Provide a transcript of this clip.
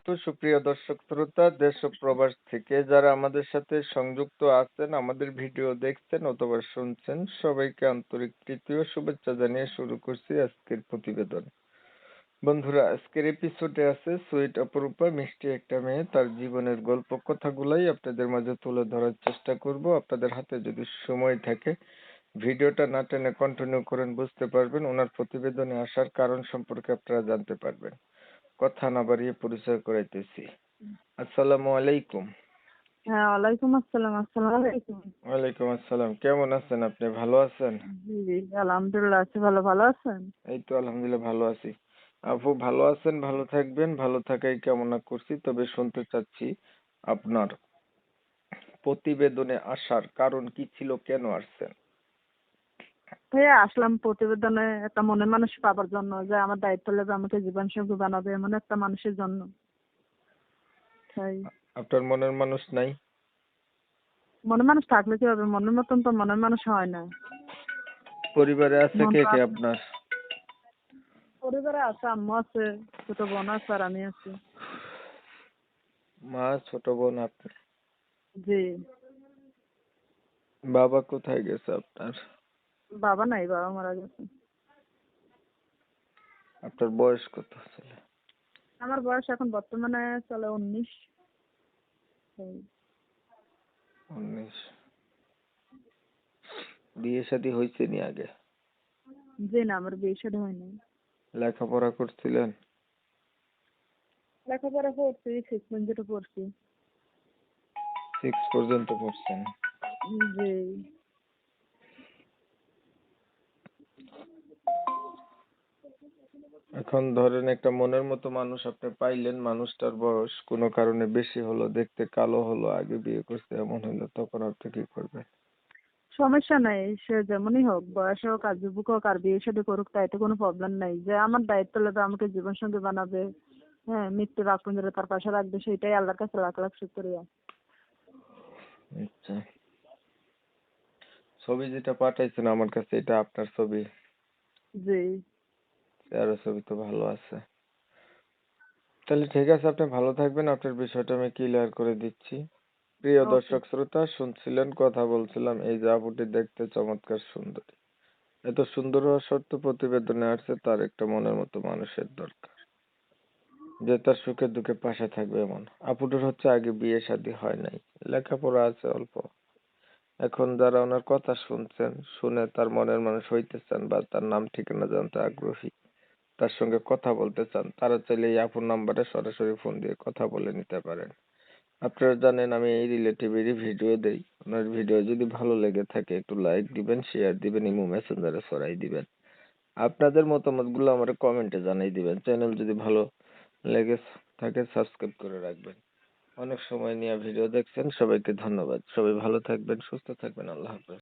আলাইকুম সুপ্রিয় দর্শক শ্রোতা, দেশ ও প্রবাস থেকে যারা আমাদের সাথে সংযুক্ত আছেন, আমাদের ভিডিও দেখছেন অথবা শুনছেন, সবাইকে আন্তরিক তৃতীয় শুভেচ্ছা জানিয়ে শুরু করছি আজকের প্রতিবেদন। বন্ধুরা, আজকের এপিসোডে আছে সুইট অপরূপা, মিষ্টি একটা মেয়ে। তার জীবনের গল্প কথাগুলাই আপনাদের মাঝে তুলে ধরার চেষ্টা করব। আপনাদের হাতে যদি সময় থাকে, ভিডিওটা না টেনে কন্টিনিউ করেন, বুঝতে পারবেন। ওনার প্রতিবেদনে আসার কারণ সম্পর্কে আপনারা জানতে পারবেন। কথা না বাড়িয়ে পরিচয় করাইতেছি। আসসালামু আলাইকুম। হ্যাঁ ওয়ালাইকুম আসসালাম আসসালামু আলাইকুম। ওয়ালাইকুম আসসালাম কেমন আছেন আপনি ভালো আছেন? জি আলহামদুলিল্লাহ আছি ভালো ভালো আছেন? এই তো আলহামদুলিল্লাহ ভালো আছি। আপু ভালো আছেন ভালো থাকবেন ভালো থাকাই কামনা করছি তবে শুনতে চাচ্ছি আপনার প্রতিবেদনে আসার কারণ কি ছিল কেন আসছেন? ভাইয়া আসলাম প্রতিবেদনে একটা মনের মানুষ পাবার জন্য যে আমার দায়িত্ব নেবে আমাকে জীবন সঙ্গী বানাবে এমন একটা মানুষের জন্য। তাই। আপনার মনের মানুষ নাই? মনের মানুষ থাকলে কি হবে? মনের মতন তো মনের মানুষ হয় না। পরিবারে আছে কে কে আপনার? পরিবারে আছে আম্মু আছে ছোট বোন আছে আর আমি আছি। মা ছোট বোন আপনি? জি। বাবা কোথায় গেছে আপনার? বাবা নাই বাবা মারা গেছে। আপনার বয়স কত ছিল আমার বয়স এখন বর্তমানে চলে উনিশ। উনিশ। বিয়ে শাদী হয়েছে নি আগে? জি না আমার বিয়ে শাদী হয়নি লেখাপড়া করছিলেন? লেখাপড়া করছি সিক্স পর্যন্ত পড়ছি। সিক্স পর্যন্ত পড়ছেন? জি। এখন ধরেন একটা মনের মতো মানুষ আপনি পাইলেন মানুষটার বয়স কোনো কারণে বেশি হলো দেখতে কালো হলো আগে বিয়ে করছে এমন হলো তখন আপনি কি করবেন? সমস্যা নাই সে যেমনই হোক বয়স হোক আর যুবক হোক আর বিয়ে শাদী করুক তাইতে কোনো প্রবলেম নাই। যে আমার দায়িত্ব নেবে আমাকে জীবন সঙ্গী বানাবে হ্যাঁ মৃত্যুর আগ পর্যন্ত তার পাশে রাখবে সেটাই আল্লাহর কাছে লাখ লাখ শুক্রিয়া। আচ্ছা। ছবি যেটা পাঠাইছেন আমার কাছে এটা আপনার ছবি। জি। চেহারা ছবি তো ভালো আছে। তাহলে ঠিক আছে আপনি ভালো থাকবেন। আপনার বিষয়টা আমি ক্লিয়ার করে দিচ্ছি। প্রিয়. দর্শক শ্রোতা শুনছিলেন কথা বলছিলাম এই যে আপুটি দেখতে চমৎকার সুন্দরী। এত সুন্দর হওয়া সত্ত্বেও প্রতিবেদনে আসছে তার একটা মনের মতো মানুষের দরকার। যে তার সুখে দুঃখে পাশে থাকবে এমন। আপুটার হচ্ছে আগে বিয়ে শাদী হয় নাই। লেখাপড়া আছে অল্প। এখন যারা ওনার কথা শুনছেন, শুনে তার মনের মানুষ হইতে চান বা তার নাম ঠিকানা জানতে আগ্রহী, তার সঙ্গে কথা বলতে চান, তারা চাইলে এই আপুর নাম্বারে সরাসরি ফোন দিয়ে কথা বলে নিতে পারেন। আপনারা জানেন আমি এই রিলেটিভেরই ভিডিও দেই। ওনার ভিডিও যদি ভালো লেগে থাকে, একটু লাইক দিবেন শেয়ার দিবেন, ইমো মেসেঞ্জারে ছড়াই দিবেন। আপনাদের মতামতগুলো আমার কমেন্টে জানাই দিবেন। চ্যানেল যদি ভালো লেগে থাকে সাবস্ক্রাইব করে রাখবেন। অনেক সময় নিয়ে ভিডিও দেখছেন সবাইকে ধন্যবাদ। সবাই ভালো থাকবেন সুস্থ থাকবেন আল্লাহ হাফেজ।